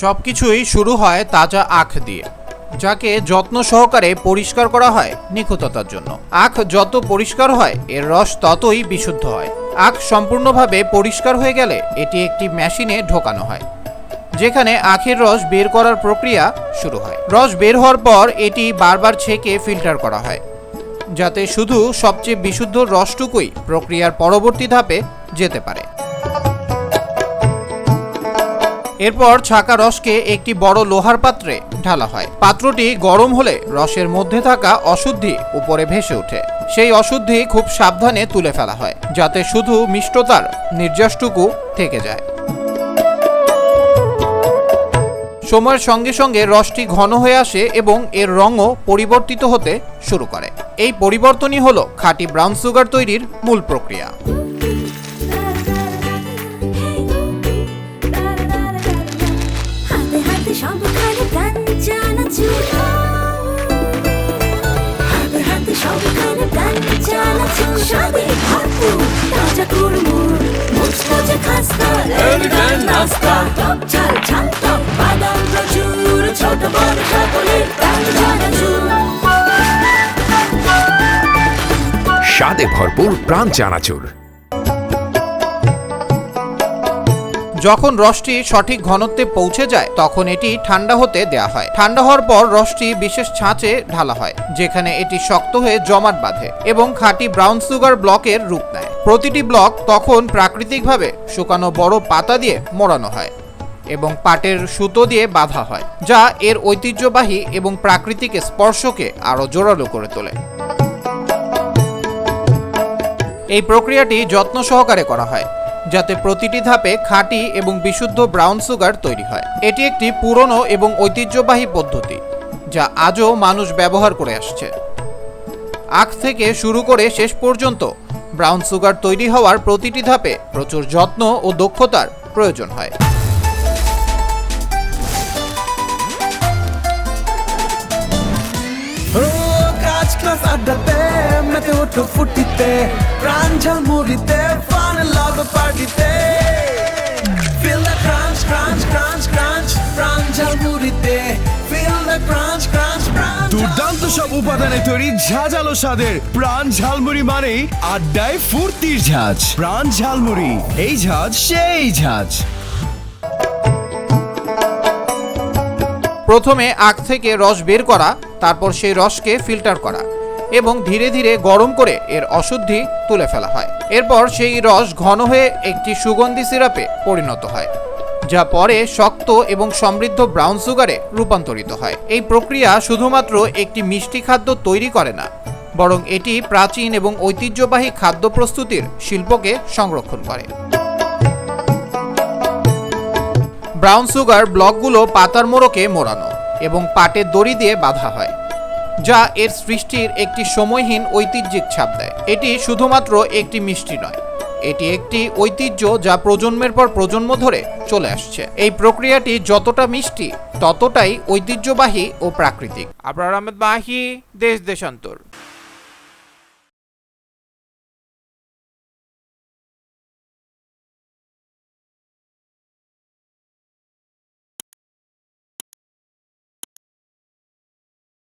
সবকিছুই শুরু হয় তাজা আখ দিয়ে, যাকে যত্ন সহকারে পরিষ্কার করা হয় নিখুঁততার জন্য। আখ যত পরিষ্কার হয়, এর রস ততই বিশুদ্ধ হয়। আখ সম্পূর্ণভাবে পরিষ্কার হয়ে গেলে এটি একটি মেশিনে ঢোকানো হয়, যেখানে আখের রস বের করার প্রক্রিয়া শুরু হয়। রস বের হওয়ার পর এটি বারবার ছেঁকে ফিল্টার করা হয়, যাতে শুধু সবচেয়ে বিশুদ্ধ রসটুকুই প্রক্রিয়ার পরবর্তী ধাপে যেতে পারে। এরপর ছাকা রসকে একটি বড় লোহার পাত্রে ঢালা হয়। পাত্রটি গরম হলে রসের মধ্যে থাকা অশুদ্ধি উপরে ভেসে ওঠে। সেই অশুদ্ধি খুব সাবধানে তুলে ফেলা হয়, যাতে শুধু মিষ্টতার নির্যাসটুকু থেকে যায়। সময়ের সঙ্গে সঙ্গে রসটি ঘন হয়ে আসে এবং এর রঙও পরিবর্তিত হতে শুরু করে। এই পরিবর্তনই হলো খাঁটি ব্রাউন সুগার তৈরির মূল প্রক্রিয়া। টক ঝাল ঝাল টক বাদাম প্রচুর ছোট বড় সকলের প্রাণ চানাচুর স্বাদে ভরপুর প্রাণ চানাচুর যখন রসটি সঠিক ঘনত্বে পৌঁছে যায় তখন এটি ঠান্ডা হতে দেয়া হয়। ঠান্ডা হওয়ার পর রসটি বিশেষ ছাঁচে ঢালা হয় যেখানে এটি শক্ত হয়ে জমাট বাঁধে এবং খাঁটি ব্রাউন সুগার ব্লকের রূপ নেয়। প্রতিটি ব্লক তখন প্রাকৃতিকভাবে শুকানো বড় পাতা দিয়ে মোড়ানো হয় এবং পাটের সুতো দিয়ে বাঁধা হয়, যা এর ঐতিহ্যবাহী এবং প্রাকৃতিক স্পর্শকে আরও জোরালো করে তোলে। এই প্রক্রিয়াটি যত্ন সহকারে করা হয়, যাতে প্রতিটি ধাপে খাঁটি এবং বিশুদ্ধ ব্রাউন সুগার তৈরি হয়। এটি একটি পুরনো এবং ঐতিহ্যবাহী পদ্ধতি, যা আজও মানুষ ব্যবহার করে আসছে। আখ থেকে শুরু করে শেষ পর্যন্ত ব্রাউন সুগার তৈরি হওয়ার প্রতিটি ধাপে প্রচুর যত্ন ও দক্ষতার প্রয়োজন হয়। ফুটিতে, প্রাণ ফান সব উপাদানে তৈরি ঝাঁঝালো স্বাদের প্রাণ ঝালমুড়ি মানেই আড্ডায় ফুর্তির ঝাঁজ। প্রাণ ঝালমুড়ি, এই ঝাঁজ সেই ঝাঁজ। প্রথমে আখ থেকে রস বের করা, তারপর সেই রসকে ফিল্টার করা এবং ধীরে ধীরে গরম করে এর অশুদ্ধি তুলে ফেলা হয়। এরপর সেই রস ঘন হয়ে একটি সুগন্ধি সিরাপে পরিণত হয়। যা পরে শক্ত এবং সমৃদ্ধ ব্রাউন সুগারে রূপান্তরিত হয়। এই প্রক্রিয়া শুধুমাত্র একটি মিষ্টি খাদ্য তৈরি করে না, বরং এটি প্রাচীন এবং ঐতিহ্যবাহী খাদ্য প্রস্তুতির শিল্পকে সংরক্ষণ করে। ব্রাউন সুগার ব্লকগুলো পাতার মোড়কে মোড়ানো এবং পাটের দড়ি দিয়ে বাঁধা হয়, যা এর সৃষ্টির একটি সময়হীন ঐতিহ্যিক ছাপ দেয়। এটি শুধুমাত্র একটি মিষ্টি নয় এটি একটি ঐতিহ্য যা প্রজন্মের পর প্রজন্ম ধরে চলে আসছে। এই প্রক্রিয়াটি যতটা মিষ্টি, ততটাই ঐতিহ্যবাহী ও প্রাকৃতিক। আবরার আহমেদ মাহি, দেশ দেশান্তর।